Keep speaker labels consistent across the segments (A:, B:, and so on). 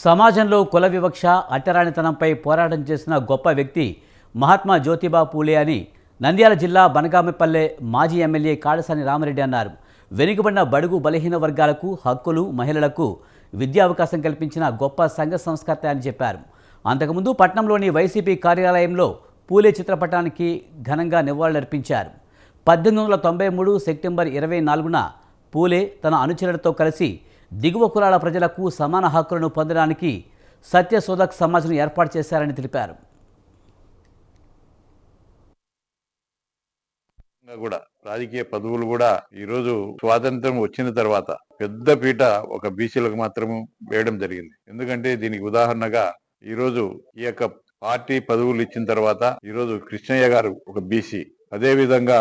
A: సమాజంలో కుల వివక్ష అట్టరాణితనంపై పోరాటం చేసిన గొప్ప వ్యక్తి మహాత్మా జ్యోతిబా పూలే అని నంద్యాల జిల్లా బనగామిపల్లె మాజీ ఎమ్మెల్యే కాళసాని రామరెడ్డి అన్నారు. వెనుకబడిన బడుగు బలహీన వర్గాలకు హక్కులు మహిళలకు విద్యా అవకాశం కల్పించిన గొప్ప సంఘ సంస్కర్త అని చెప్పారు. అంతకుముందు పట్నంలోని వైసీపీ కార్యాలయంలో పూలే చిత్రపటానికి ఘనంగా నివాళులర్పించారు. పద్దెనిమిది వందల తొంభై మూడు సెప్టెంబర్ ఇరవై నాలుగున పూలే తన అనుచరులతో కలిసి దిగువ కులాల ప్రజలకు సమాన హక్కులను పొందడానికి సత్యశోధక్ సమాజం ఏర్పాటు చేశారని తెలిపారు.
B: కూడా రాజకీయ పదవులు కూడా ఈ రోజు స్వాతంత్రం వచ్చిన తర్వాత పెద్ద పీట ఒక బీసీలకు మాత్రము వేయడం జరిగింది. ఎందుకంటే దీనికి ఉదాహరణగా ఈ రోజు ఈ యొక్క పార్టీ పదవులు ఇచ్చిన తర్వాత ఈ రోజు కృష్ణయ్య గారు ఒక బీసీ అదే విధంగా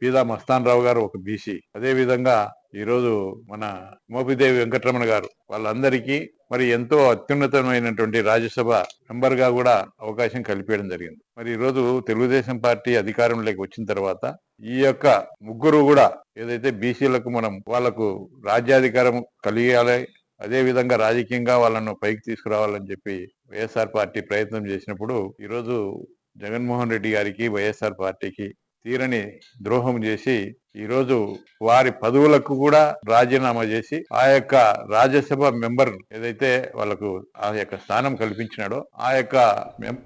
B: పీదా మస్తాన్ రావు గారు ఒక బీసీ అదే విధంగా ఈరోజు మన మోపిదేవి వెంకటరమణ గారు వాళ్ళందరికీ మరి ఎంతో అత్యున్నతమైనటువంటి రాజ్యసభ మెంబర్గా కూడా అవకాశం కల్పించడం జరిగింది. మరి ఈ రోజు తెలుగుదేశం పార్టీ అధికారంలోకి వచ్చిన తర్వాత ఈ యొక్క ముగ్గురు కూడా ఏదైతే బీసీలకు మనం వాళ్ళకు రాజ్యాధికారం కలిగాలి అదే విధంగా రాజకీయంగా వాళ్ళను పైకి తీసుకురావాలని చెప్పి వైఎస్ఆర్ పార్టీ ప్రయత్నం చేసినప్పుడు ఈరోజు జగన్మోహన్ రెడ్డి గారికి వైఎస్ఆర్ పార్టీకి తీరని ద్రోహం చేసి ఈరోజు వారి పదవులకు కూడా రాజీనామా చేసి ఆ యొక్క రాజ్యసభ మెంబర్ ఏదైతే వాళ్ళకు ఆ యొక్క స్థానం కల్పించినాడో ఆ యొక్క మెం-